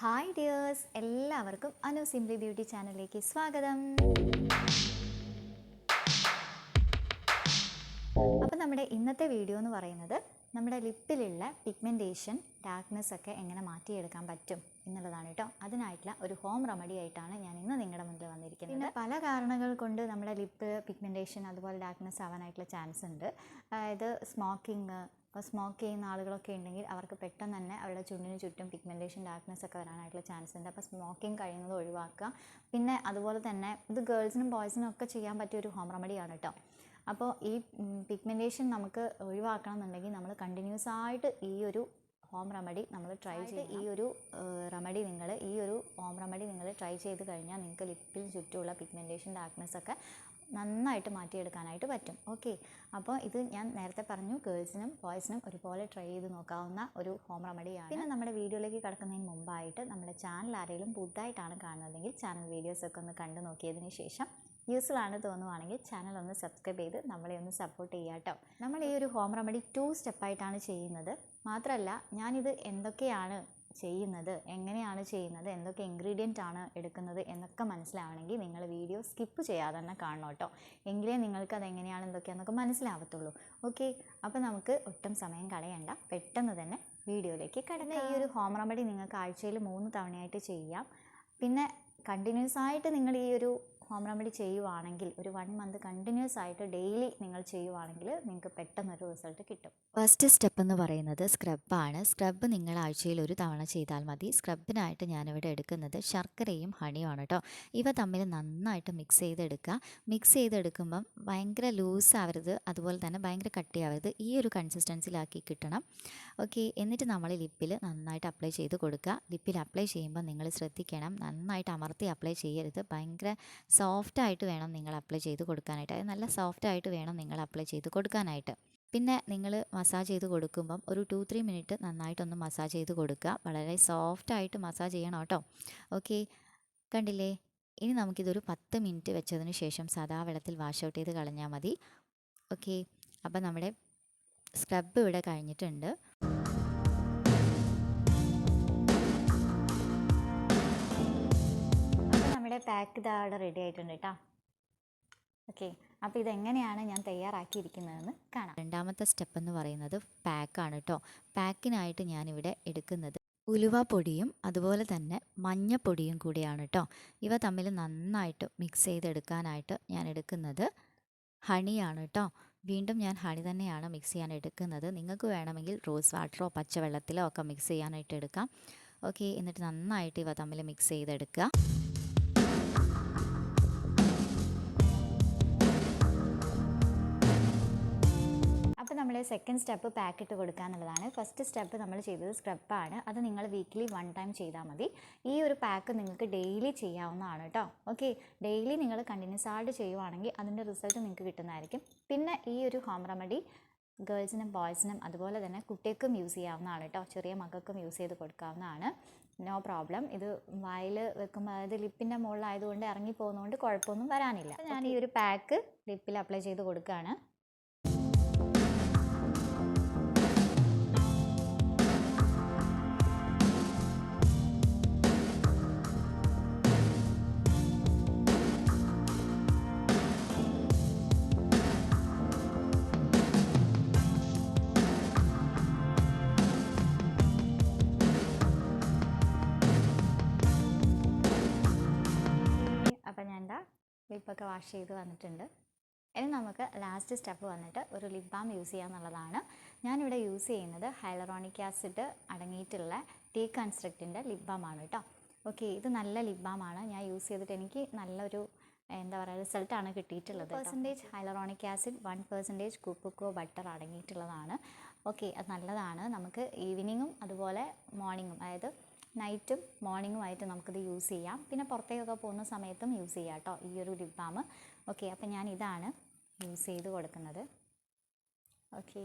Hi dears എല്ലാവർക്കും Anu simply beauty ചാനലിലേക്ക് സ്വാഗതം. അപ്പോൾ നമ്മുടെ ഇന്നത്തെ വീഡിയോ എന്ന് പറയുന്നത് നമ്മുടെ ലിപ്പിലുള്ള പിഗ്മെന്റേഷൻ ഡാർക്ക്നെസ് ഒക്കെ എങ്ങനെ മാറ്റിയെടുക്കാൻ പറ്റും എന്നുള്ളതാണ് കേട്ടോ അതിനായിട്ടുള്ള ഒരു ഹോം റെമഡി ആയിട്ടാണ് ഞാൻ ഇന്ന് നിങ്ങളുടെ മുന്നിൽ വന്നിരിക്കുന്നത്. പിന്നെ പല കാരണങ്ങൾ കൊണ്ട് നമ്മുടെ ലിപ്പ് പിഗ്മെന്റേഷൻ അതുപോലെ ഡാർക്ക്നെസ് ആവാനായിട്ടുള്ള ചാൻസ് ഉണ്ട്. അതായത് സ്മോക്കിംഗ് ഇപ്പോൾ സ്മോക്ക് ചെയ്യുന്ന ആളുകളൊക്കെ ഉണ്ടെങ്കിൽ അവർക്ക് പെട്ടെന്ന് തന്നെ അവരുടെ ചുണ്ടിന് ചുറ്റും പിഗ്മെന്റേഷൻ ഡാർക്ക്നെസ് ഒക്കെ വരാനായിട്ടുള്ള ചാൻസ് ഉണ്ട്. അപ്പോൾ സ്മോക്കിംഗ് കഴിയുന്നത് ഒഴിവാക്കുക. പിന്നെ അതുപോലെ തന്നെ ഇത് ഗേൾസിനും ബോയ്സിനും ഒക്കെ ചെയ്യാൻ പറ്റിയ ഒരു ഹോം റെമഡിയാണ് കേട്ടോ അപ്പോൾ ഈ പിഗ്മെന്റേഷൻ നമുക്ക് ഒഴിവാക്കണം എന്നുണ്ടെങ്കിൽ നമ്മൾ കണ്ടിന്യൂസ് ആയിട്ട് ഈ ഒരു ഹോം റെമഡി നമ്മൾ ട്രൈ ചെയ്ത് ഈ ഒരു റെമഡി നിങ്ങൾ ഈ ഒരു ഹോം റെമഡി നിങ്ങൾ ട്രൈ ചെയ്ത് കഴിഞ്ഞാൽ നിങ്ങൾക്ക് ലിപ്പിന് ചുറ്റുമുള്ള പിഗ്മെന്റേഷൻ ഡാർക്ക്നെസ് ഒക്കെ നന്നായിട്ട് മാറ്റിയെടുക്കാനായിട്ട് പറ്റും. ഓക്കെ അപ്പോൾ ഇത് ഞാൻ നേരത്തെ പറഞ്ഞു ഗേൾസിനും ബോയ്സിനും ഒരുപോലെ ട്രൈ ചെയ്ത് നോക്കാവുന്ന ഒരു ഹോം റെമഡിയാണ് പിന്നെ നമ്മുടെ വീഡിയോയിലേക്ക് കിടക്കുന്നതിന് മുമ്പായിട്ട് നമ്മുടെ ചാനൽ ആരെങ്കിലും പുതുതായിട്ടാണ് കാണുന്നതെങ്കിൽ ചാനൽ വീഡിയോസൊക്കെ ഒന്ന് കണ്ടു നോക്കിയതിന് ശേഷം യൂസ്ഫുൾ ആണ് തോന്നുവാണെങ്കിൽ ചാനൽ ഒന്ന് സബ്സ്ക്രൈബ് ചെയ്ത് നമ്മളെ ഒന്ന് സപ്പോർട്ട് ചെയ്യുക കേട്ടോ. നമ്മൾ ഈ ഒരു ഹോം റെമഡി ടു സ്റ്റെപ്പായിട്ടാണ് ചെയ്യുന്നത്. മാത്രമല്ല ഞാനിത് എന്തൊക്കെയാണ് ചെയ്യുന്നത്? എങ്ങനെയാണ് ചെയ്യുന്നത്? എന്തൊക്കെ ഇൻഗ്രീഡിയന്റ് ആണ് എടുക്കുന്നത്? എന്നൊക്കെ മനസ്സിലാവണമെങ്കിൽ നിങ്ങൾ വീഡിയോ സ്കിപ്പ് ചെയ്യാതെ തന്നെ കാണണം കേട്ടോ. എങ്കിലേ നിങ്ങൾക്ക് അത് എങ്ങനെയാണ് എന്തൊക്കെയാണെന്നൊക്കെ മനസ്സിലാവത്തുള്ളൂ. ഓക്കെ അപ്പോൾ നമുക്ക് ഒട്ടും സമയം കളയണ്ട. പെട്ടെന്ന് തന്നെ വീഡിയോയിലേക്ക് കടന്ന ഈ ഒരു ഹോം റെമഡി നിങ്ങൾക്ക് ആഴ്ചയിൽ മൂന്ന് തവണയായിട്ട് ചെയ്യാം. പിന്നെ കണ്ടിന്യൂസ് ആയിട്ട് നിങ്ങൾ ഈ ഒരു ഹോം റെമഡി ചെയ്യുവാണെങ്കിൽ ഒരു വൺ മന്ത് കണ്ടിന്യൂസ് ആയിട്ട് ഡെയിലി നിങ്ങൾ ചെയ്യുവാണെങ്കിൽ നിങ്ങൾക്ക് പെട്ടെന്നൊരു റിസൾട്ട് കിട്ടും. ഫസ്റ്റ് സ്റ്റെപ്പ് എന്ന് പറയുന്നത് സ്ക്രബാണ് സ്ക്രബ് നിങ്ങൾ ആഴ്ചയിൽ ഒരു തവണ ചെയ്താൽ മതി. സ്ക്രബിനായിട്ട് ഞാനിവിടെ എടുക്കുന്നത് ശർക്കരയും ഹണിയുമാണ് കേട്ടോ ഇവ തമ്മിൽ നന്നായിട്ട് മിക്സ് ചെയ്തെടുക്കുക. മിക്സ് ചെയ്തെടുക്കുമ്പം ഭയങ്കര ലൂസ് ആവരുത്. അതുപോലെ തന്നെ ഭയങ്കര കട്ടിയാവരുത്. ഈ ഒരു കൺസിസ്റ്റൻസിലാക്കി കിട്ടണം. ഓക്കെ എന്നിട്ട് നമ്മൾ ലിപ്പിൽ നന്നായിട്ട് അപ്ലൈ ചെയ്ത് കൊടുക്കുക. ലിപ്പിൽ അപ്ലൈ ചെയ്യുമ്പോൾ നിങ്ങൾ ശ്രദ്ധിക്കണം. നന്നായിട്ട് അമർത്തി അപ്ലൈ ചെയ്യരുത്. ഭയങ്കര സോഫ്റ്റ് ആയിട്ട് വേണം നിങ്ങൾ അപ്ലൈ ചെയ്ത് കൊടുക്കാനായിട്ട്. അത് നല്ല സോഫ്റ്റ് ആയിട്ട് വേണം നിങ്ങൾ അപ്ലൈ ചെയ്ത് കൊടുക്കാനായിട്ട്. പിന്നെ നിങ്ങൾ മസാജ് ചെയ്ത് കൊടുക്കുമ്പം ഒരു ടു ത്രീ മിനിറ്റ് നന്നായിട്ടൊന്ന് മസാജ് ചെയ്ത് കൊടുക്കുക. വളരെ സോഫ്റ്റ് ആയിട്ട് മസാജ് ചെയ്യണം കേട്ടോ. ഓക്കെ. കണ്ടില്ലേ? ഇനി നമുക്കിതൊരു പത്ത് മിനിറ്റ് വെച്ചതിന് ശേഷം സദാ വെള്ളത്തിൽ വാഷ് ഔട്ട് ചെയ്ത് കളഞ്ഞാൽ മതി. ഓക്കെ. അപ്പം നമ്മുടെ സ്ക്രബ് ഇവിടെ കഴിഞ്ഞിട്ടുണ്ട്. പാക്ക് ഇതാ അവിടെ റെഡി ആയിട്ടുണ്ട് കേട്ടോ ഓക്കെ അപ്പോൾ ഇതെങ്ങനെയാണ് ഞാൻ തയ്യാറാക്കിയിരിക്കുന്നതെന്ന് കാണാം. രണ്ടാമത്തെ സ്റ്റെപ്പ് എന്ന് പറയുന്നത് പാക്കാണ് കേട്ടോ പാക്കിനായിട്ട് ഞാനിവിടെ എടുക്കുന്നത് ഉലുവ പൊടിയും അതുപോലെ തന്നെ മഞ്ഞപ്പൊടിയും കൂടിയാണ് കേട്ടോ ഇവ തമ്മിൽ നന്നായിട്ട് മിക്സ് ചെയ്തെടുക്കാനായിട്ട് ഞാൻ എടുക്കുന്നത് ഹണിയാണ് കേട്ടോ വീണ്ടും ഞാൻ ഹണി തന്നെയാണ് മിക്സ് ചെയ്യാൻ എടുക്കുന്നത്. നിങ്ങൾക്ക് വേണമെങ്കിൽ റോസ് വാട്ടറോ പച്ചവെള്ളത്തിലോ ഒക്കെ മിക്സ് ചെയ്യാനായിട്ട് എടുക്കാം. ഓക്കെ എന്നിട്ട് നന്നായിട്ട് ഇവ തമ്മിൽ മിക്സ് ചെയ്തെടുക്കുക. നമ്മൾ സെക്കൻഡ് സ്റ്റെപ്പ് പാക്ക് ഇട്ട് കൊടുക്കുക എന്നുള്ളതാണ് ഫസ്റ്റ് സ്റ്റെപ്പ് നമ്മൾ ചെയ്തത് സ്ക്രബാണ് അത് നിങ്ങൾ വീക്ക്ലി വൺ ടൈം ചെയ്താൽ മതി. ഈ ഒരു പാക്ക് നിങ്ങൾക്ക് ഡെയിലി ചെയ്യാവുന്നതാണ് കേട്ടോ ഓക്കെ ഡെയിലി നിങ്ങൾ കണ്ടിന്യൂസ് ആയിട്ട് ചെയ്യുവാണെങ്കിൽ അതിന്റെ റിസൾട്ട് നിങ്ങൾക്ക് കിട്ടുന്നതായിരിക്കും. പിന്നെ ഈ ഒരു ഹോം റെമഡി ഗേൾസിനും ബോയ്സിനും അതുപോലെ തന്നെ കുട്ടികൾക്കും യൂസ് ചെയ്യാവുന്നതാണ് കേട്ടോ ചെറിയ മക്കൾക്കും യൂസ് ചെയ്ത് കൊടുക്കാവുന്നതാണ്. നോ പ്രോബ്ലം ഇത് വായിൽ വെക്കുമ്പോൾ അതായത് ലിപ്പിന്റെ മുകളിലായതുകൊണ്ട് ഇറങ്ങി പോകുന്നതുകൊണ്ട് കുഴപ്പമൊന്നും വരാനില്ല. ഞാൻ ഈ ഒരു പാക്ക് ലിപ്പിൽ അപ്ലൈ ചെയ്ത് കൊടുക്കുകയാണ് ലിപ്പൊക്കെ വാഷ് ചെയ്ത് വന്നിട്ടുണ്ട്. ഇനി നമുക്ക് ലാസ്റ്റ് സ്റ്റെപ്പ് വന്നിട്ട് ഒരു ലിപ് ബാം യൂസ് ചെയ്യുക എന്നുള്ളതാണ്. ഞാനിവിടെ യൂസ് ചെയ്യുന്നത് ഹൈലറോണിക് ആസിഡ് അടങ്ങിയിട്ടുള്ള ടീ കൺസ്ട്രക്റ്റിന്റെ ലിപ് ബാം ആണ് കേട്ടോ. ഓക്കെ ഇത് നല്ല ലിപ് ബാം ആണ്. ഞാൻ യൂസ് ചെയ്തിട്ട് എനിക്ക് നല്ലൊരു എന്താ പറയുക റിസൾട്ടാണ് കിട്ടിയിട്ടുള്ളത് percentage hyaluronic acid one percentage cocoa butter അടങ്ങിയിട്ടുള്ളതാണ്. Okay അത് നല്ലതാണ്. നമുക്ക് ഈവനിങ്ങും അതുപോലെ മോർണിംഗും അതായത് നൈറ്റും മോർണിംഗുമായിട്ട് നമുക്കിത് യൂസ് ചെയ്യാം. പിന്നെ പുറത്തേക്കൊക്കെ പോകുന്ന സമയത്തും യൂസ് ചെയ്യാം കേട്ടോ ഈ ഒരു ലിപ് ബാം ഓക്കെ അപ്പം ഞാൻ ഇതാണ് യൂസ് ചെയ്ത് കൊടുക്കുന്നത്. ഓക്കേ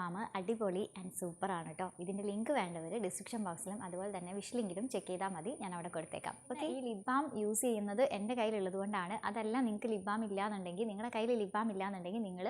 ബാം അടിപൊളി ആൻഡ് സൂപ്പർ ആണ് കേട്ടോ ഇതിന്റെ ലിങ്ക് വേണ്ടവർ ഡിസ്ക്രിപ്ഷൻ ബോക്സിലും അതുപോലെ തന്നെ വിഷ് ലിങ്കിലും ചെക്ക് ചെയ്താൽ മതി. ഞാൻ അവിടെ കൊടുത്തേക്കാം. ഓക്കെ ഈ ലിപ് ബാം യൂസ് ചെയ്യുന്നത് എന്റെ കയ്യിലുള്ളത് കൊണ്ടാണ്. അതല്ല നിങ്ങൾക്ക് ലിപ് ബാം ഇല്ലാന്നുണ്ടെങ്കിൽ നിങ്ങളുടെ കയ്യിൽ ലിപ് ബാം ഇല്ലാന്നുണ്ടെങ്കിൽ നിങ്ങൾ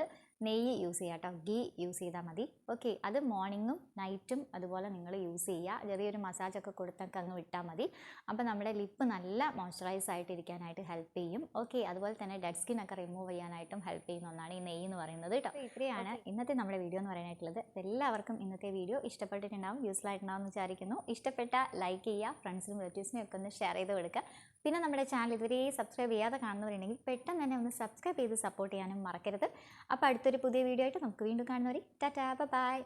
നെയ്യ് യൂസ് ചെയ്യുക കേട്ടോ. ഗീ യൂസ് ചെയ്താൽ മതി. ഓക്കെ അത് മോർണിങ്ങും നൈറ്റും അതുപോലെ നിങ്ങൾ യൂസ് ചെയ്യുക ചെറിയൊരു മസാജൊക്കെ കൊടുത്തൊക്കെ അങ്ങ് വിട്ടാൽ മതി. അപ്പോൾ നമ്മുടെ ലിപ്പ് നല്ല മോയ്സ്ചറൈസ് ആയിട്ടിരിക്കാനായിട്ട് ഹെൽപ്പ് ചെയ്യും. ഓക്കെ അതുപോലെ തന്നെ ഡെഡ് സ്കിൻ ഒക്കെ റിമൂവ് ചെയ്യാനായിട്ടും ഹെൽപ്പ് ചെയ്യുന്ന ഒന്നാണ് ഈ നെയ്യ് എന്ന് പറയുന്നത് കേട്ടോ. ഇത്രയാണ് ഇന്നത്തെ നമ്മുടെ വീഡിയോ എന്ന് പറയാനായിട്ടുള്ളത്. എല്ലാവർക്കും ഇന്നത്തെ വീഡിയോ ഇഷ്ടപ്പെട്ടിട്ടുണ്ടാവും യൂസ്ഫുൾ ആയിട്ടുണ്ടാവും എന്ന് വിചാരിക്കുന്നു. ഇഷ്ടപ്പെട്ട ലൈക്ക് ചെയ്യുക ഫ്രണ്ട്സിനും റിലേറ്റീവ്സിനും ഒക്കെ ഒന്ന് ഷെയർ ചെയ്ത് കൊടുക്കുക. പിന്നെ നമ്മുടെ ചാനൽ ഇതുവരെ സബ്സ്ക്രൈബ് ചെയ്യാതെ കാണുന്നവരുണ്ടെങ്കിൽ പെട്ടെന്ന് തന്നെ ഒന്ന് സബ്സ്ക്രൈബ് ചെയ്ത് സപ്പോർട്ട് ചെയ്യാനും മറക്കരുത്. അപ്പോൾ അടുത്തൊരു പുതിയ വീഡിയോ ആയിട്ട് നമുക്ക് വീണ്ടും കാണുന്നവരെ ടാറ്റാ ബൈ